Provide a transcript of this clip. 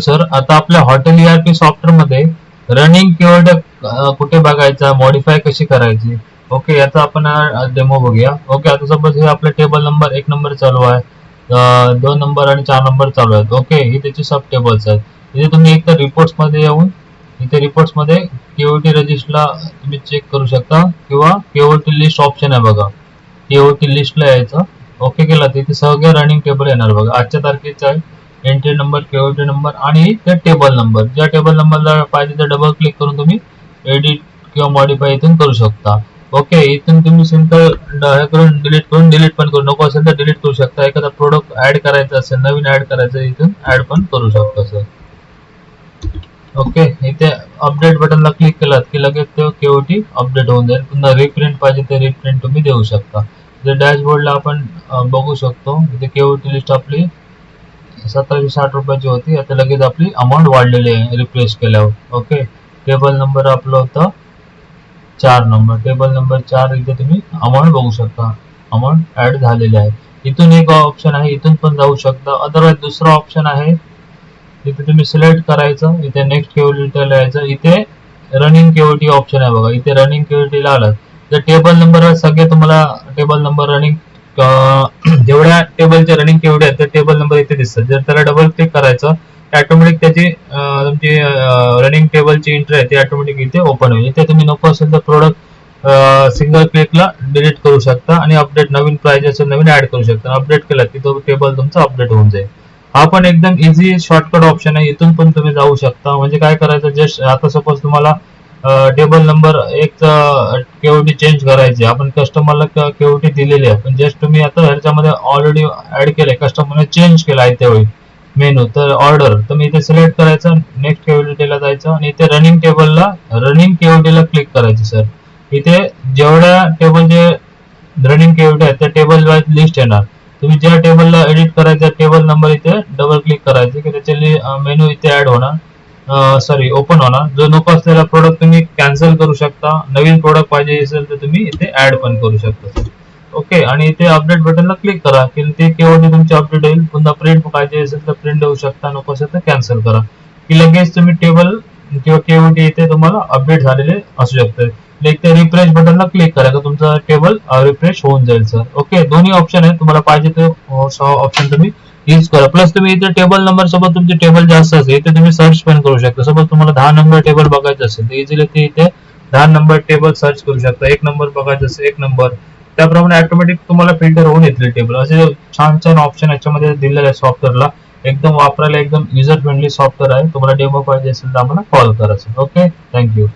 Sir आता आपल्या hotel ERP सॉफ्टवेअरमध्ये रनिंग कीवर्ड कुठे बघायचा मॉडीफाय कशी करायची? ओके याचा आपण डेमो बघूया. ओके आता सपोज हे आपलं टेबल नंबर एक नंबर चालू आहे. दोन नंबर आणि चार नंबर चालू आहेत. ओके ही त्याचे सब टेबल्स आहेत. इथे तुम्ही एक तर रिपोर्ट्समध्ये येऊन इथे रिपोर्ट्समध्ये केओटी रजिस्टरला तुम्ही चेक करू शकता. किंवा केओटी लिस्ट ऑप्शन आहे बघा. केओटी लिस्टला यायचं. ओके केला. तिथे सगळे रनिंग टेबल येणार बघा. आजच्या तारखेचं आहे. एंट्री नंबर केओटी नंबर आणि त्या टेबल नंबर ज्या टेबल नंबरला पाहिजे त्या डबल क्लिक करून तुम्ही एडिट किंवा मॉडीफाय इथून करू शकता. ओके इथून तुम्ही सिंपल हे करून डिलीट करून डिलीट पण करू नको असेल तर डिलीट करू शकता. एखादा प्रोडक्ट ऍड करायचा असेल नवीन ऍड करायचं इथून ऍड पण करू शकता सर ओके इथे अपडेट बटनला क्लिक केलात की लगेच ते केओटी अपडेट होऊन जाईल. पुन्हा रिप्रिंट पाहिजे ते रिप्रिंट तुम्ही देऊ शकता. जे डॅशबोर्डला आपण बघू शकतो इथे केओटी लिस्ट आपली सतराशे साठ रुपयाची होती. आता लगेच आपली अमाऊंट वाढलेली आहे रिप्लेस केल्यावर. ओके टेबल नंबर आपलं होतं चार नंबर टेबल नंबर चार इथे तुम्ही अमाऊंट बघू शकता. अमाऊंट ऍड झालेले आहे. इथून एक ऑप्शन आहे इथून पण जाऊ शकता. अदरवाईज दुसरा ऑप्शन आहे इथे तुम्ही सिलेक्ट करायचं इथे नेक्स्ट केओटीला यायचं. इथे रनिंग केवटी ऑप्शन आहे बघा. इथे रनिंग केवटीला आलात तर टेबल नंबर सगळे तुम्हाला टेबल नंबर रनिंग जेवढ्या टेबलच्या रनिंग केवढे आहेत टेबल नंबर इथे दिसतात. जर त्याला डबल क्लिक करायचं ऑटोमॅटिक त्याची तुमची रनिंग टेबलची एंट्री आहे ती ऑटोमॅटिक इथे ओपन होईल. इथे तुम्ही नको असेल तर प्रोडक्ट सिंगल क्लिकला डिलीट करू शकता आणि अपडेट नवीन प्राइस असेल नवीन ऍड करू शकता. अपडेट केला की तो टेबल तुमचा अपडेट होऊन जाईल. हा पण एकदम इझी शॉर्टकट ऑप्शन आहे. इथून पण तुम्ही जाऊ शकता. म्हणजे काय करायचं? जस्ट आता सपोज तुम्हाला टेबल नंबर एक केओटी चेंज करायची. आपण कस्टमरला केओटी दिलेली आहे. पण जस्ट तुम्ही आता ह्याच्यामध्ये ऑलरेडी ऍड केलंय. कस्टमरने चेंज केला आहे त्यावेळी मेनू तर ऑर्डर तुम्ही इथे सिलेक्ट करायचं नेक्स्ट केओटीला जायचं आणि इथे रनिंग टेबलला रनिंग केओटीला क्लिक करायचं सर इथे जेवढ्या टेबल जे रनिंग केओटी आहेत त्या टेबल वाईज लिस्ट येणार. तुम्ही ज्या टेबलला एडिट करायचं टेबल नंबर इथे डबल क्लिक करायचे. की त्याचे मेनू इथे ऍड होणार. सॉरी ओपन होणार. जो नको असलेला प्रोडक्ट तुम्ही कॅन्सल करू शकता. नवीन प्रोडक्ट पाहिजे असेल तर तुम्ही इथे ऍड पण करू शकता ओके आणि इथे अपडेट बटनला क्लिक करा. की ते केवळ तुमचे अपडेट होईल. पुन्हा प्रिंट पाहिजे असेल तर प्रिंट देऊ शकता. नको असेल तर कॅन्सल करा. की लगेच तुम्ही टेबल किंवा केओटी इथे तुम्हाला अपडेट झालेले असू शकते. एक ते रिफ्रेश बटनला क्लिक करा. तर तुमचा टेबल रिफ्रेश होऊन जाईल सर ओके दोन्ही ऑप्शन आहेत. तुम्हाला पाहिजे ते ऑप्शन तुम्ही यूज करा. प्लस तुम्ही इथे टेबल नंबर सोबत तुमचे टेबल जास्त असेल इथे तुम्ही सर्च पण करू शकता. सपोज तुम्हाला दहा नंबर टेबल बघायचं असेल तर इझिली ते इथे दहा नंबर टेबल सर्च करू शकता. एक नंबर बघायचं असेल एक नंबर त्याप्रमाणे ऑटोमॅटिक तुम्हाला फिल्टर होऊन येतील टेबल असे छान छान ऑप्शन याच्यामध्ये दिलेले आहे सॉफ्टवेअरला एकदम वापरायला एकदम युजर फ्रेंडली सॉफ्टवेअर आहे. तुम्हाला डेमो पाहिजे असेल तर आम्हाला कॉल करा ओके थँक्यू